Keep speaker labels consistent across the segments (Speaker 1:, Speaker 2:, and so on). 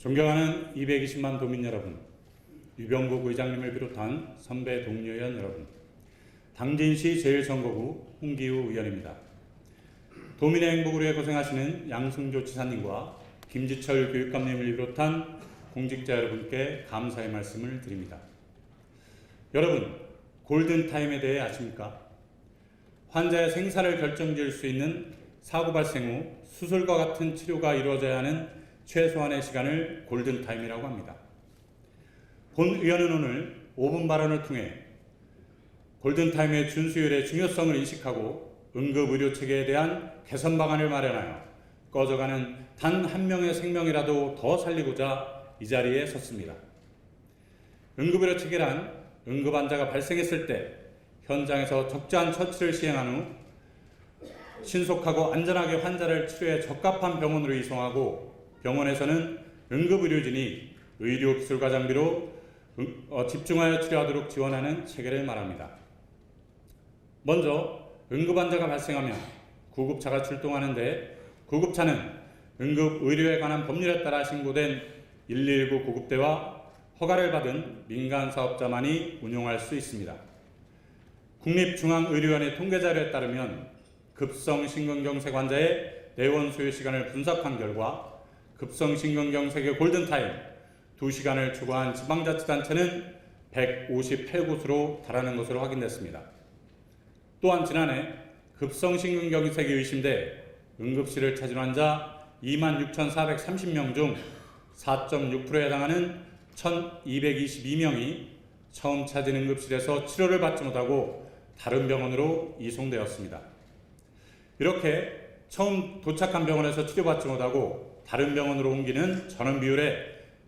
Speaker 1: 존경하는 220만 도민 여러분, 유병국 의장님을 비롯한 선배 동료연 여러분, 당진시 제1선거구 홍기우 의원입니다. 도민의 행복을 위해 고생하시는 양승조 지사님과 김지철 교육감님을 비롯한 공직자 여러분께 감사의 말씀을 드립니다. 여러분, 골든타임에 대해 아십니까? 환자의 생사를 결정지을 수 있는 사고 발생 후 수술과 같은 치료가 이루어져야 하는 최소한의 시간을 골든타임이라고 합니다. 본 의원은 오늘 5분 발언을 통해 골든타임의 준수율의 중요성을 인식하고 응급의료 체계에 대한 개선 방안을 마련하여 꺼져가는 단 한 명의 생명이라도 더 살리고자 이 자리에 섰습니다. 응급의료 체계란 응급 환자가 발생했을 때 현장에서 적절한 처치를 시행한 후 신속하고 안전하게 환자를 치료에 적합한 병원으로 이송하고 병원에서는 응급의료진이 의료기술과 장비로 응- 어, 집중하여 치료하도록 지원하는 체계를 말합니다. 먼저 응급환자가 발생하면 구급차가 출동하는데 구급차는 응급의료에 관한 법률에 따라 신고된 119 구급대와 허가를 받은 민간 사업자만이 운용할 수 있습니다. 국립중앙의료원의 통계자료에 따르면 급성심근경색 환자의 내원 소요 시간을 분석한 결과 급성심근경색의 골든타임 2시간을 추구한 지방자치단체는 158곳으로 달하는 것으로 확인됐습니다. 또한 지난해 급성심근경색이 의심돼 응급실을 찾은 환자 26,430명 중 4.6%에 해당하는 1,222명이 처음 찾은 응급실에서 치료를 받지 못하고 다른 병원으로 이송되었습니다. 이렇게 처음 도착한 병원에서 치료받지 못하고 다른 병원으로 옮기는 전원 비율의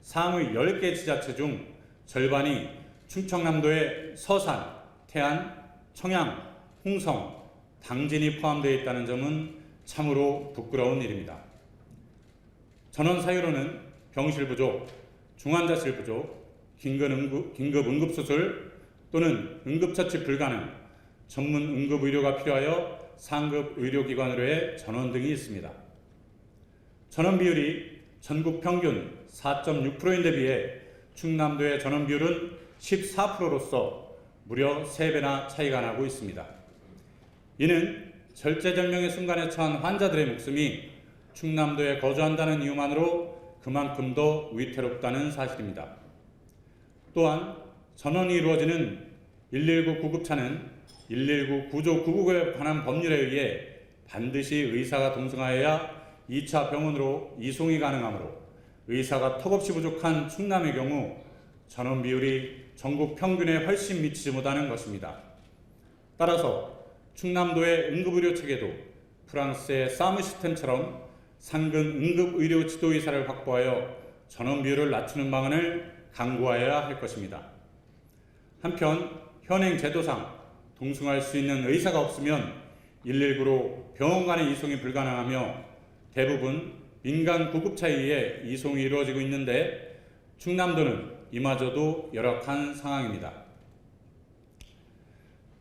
Speaker 1: 상위 10개 지자체 중 절반이 충청남도의 서산, 태안, 청양, 홍성, 당진이 포함되어 있다는 점은 참으로 부끄러운 일입니다. 전원 사유로는 병실 부족, 중환자실 부족, 긴급 응급, 긴급 응급수술 또는 응급처치 불가능, 전문 응급의료가 필요하여 상급 의료기관으로의 전원 등이 있습니다. 전원 비율이 전국 평균 4.6%인데 비해 충남도의 전원 비율은 14%로서 무려 3배나 차이가 나고 있습니다. 이는 절제절명의 순간에 처한 환자들의 목숨이 충남도에 거주한다는 이유만으로 그만큼 더 위태롭다는 사실입니다. 또한 전원이 이루어지는 119 구급차는 119 구조 구급에 관한 법률에 의해 반드시 의사가 동승하여야 2차 병원으로 이송이 가능하므로 의사가 턱없이 부족한 충남의 경우 전원 비율이 전국 평균에 훨씬 미치지 못하는 것입니다. 따라서 충남도의 응급의료 체계도 프랑스의 사무 시스템처럼 상근 응급의료 지도의사를 확보하여 전원 비율을 낮추는 방안을 강구하여야 할 것입니다. 한편 현행 제도상 동승할 수 있는 의사가 없으면 119로 병원 간의 이송이 불가능하며 대부분 민간 구급차에 의해 이송이 이루어지고 있는데 충남도는 이마저도 열악한 상황입니다.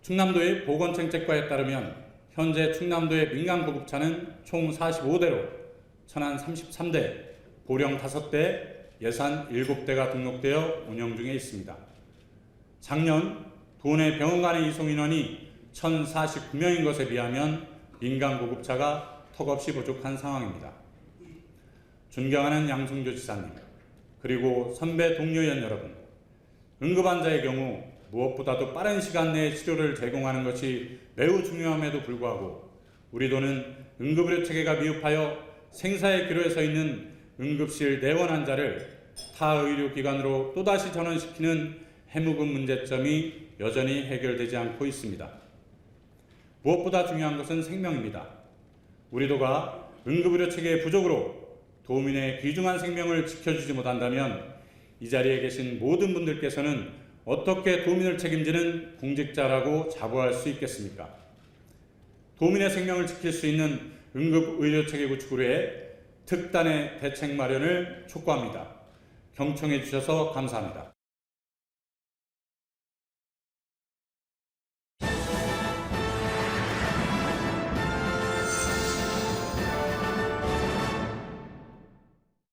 Speaker 1: 충남도의 보건정책과에 따르면 현재 충남도의 민간 구급차는 총 45대로 천안 33대, 보령 5대, 예산 7대가 등록되어 운영 중에 있습니다. 작년 도내 병원 간의 이송 인원이 1,049명인 것에 비하면 민간 구급차가 턱없이 부족한 상황입니다. 존경하는 양승조 지사님, 그리고 선배 동료연 여러분, 응급환자의 경우 무엇보다도 빠른 시간 내에 치료를 제공하는 것이 매우 중요함에도 불구하고 우리 도는 응급의료 체계가 미흡하여 생사의 기로에 서 있는 응급실 내원 환자를 타 의료기관으로 또다시 전원시키는 해묵은 문제점이 여전히 해결되지 않고 있습니다. 무엇보다 중요한 것은 생명입니다. 우리 도가 응급의료 체계의 부족으로 도민의 귀중한 생명을 지켜주지 못한다면 이 자리에 계신 모든 분들께서는 어떻게 도민을 책임지는 공직자라고 자부할 수 있겠습니까? 도민의 생명을 지킬 수 있는 응급의료 체계 구축을 위해 특단의 대책 마련을 촉구합니다. 경청해 주셔서 감사합니다.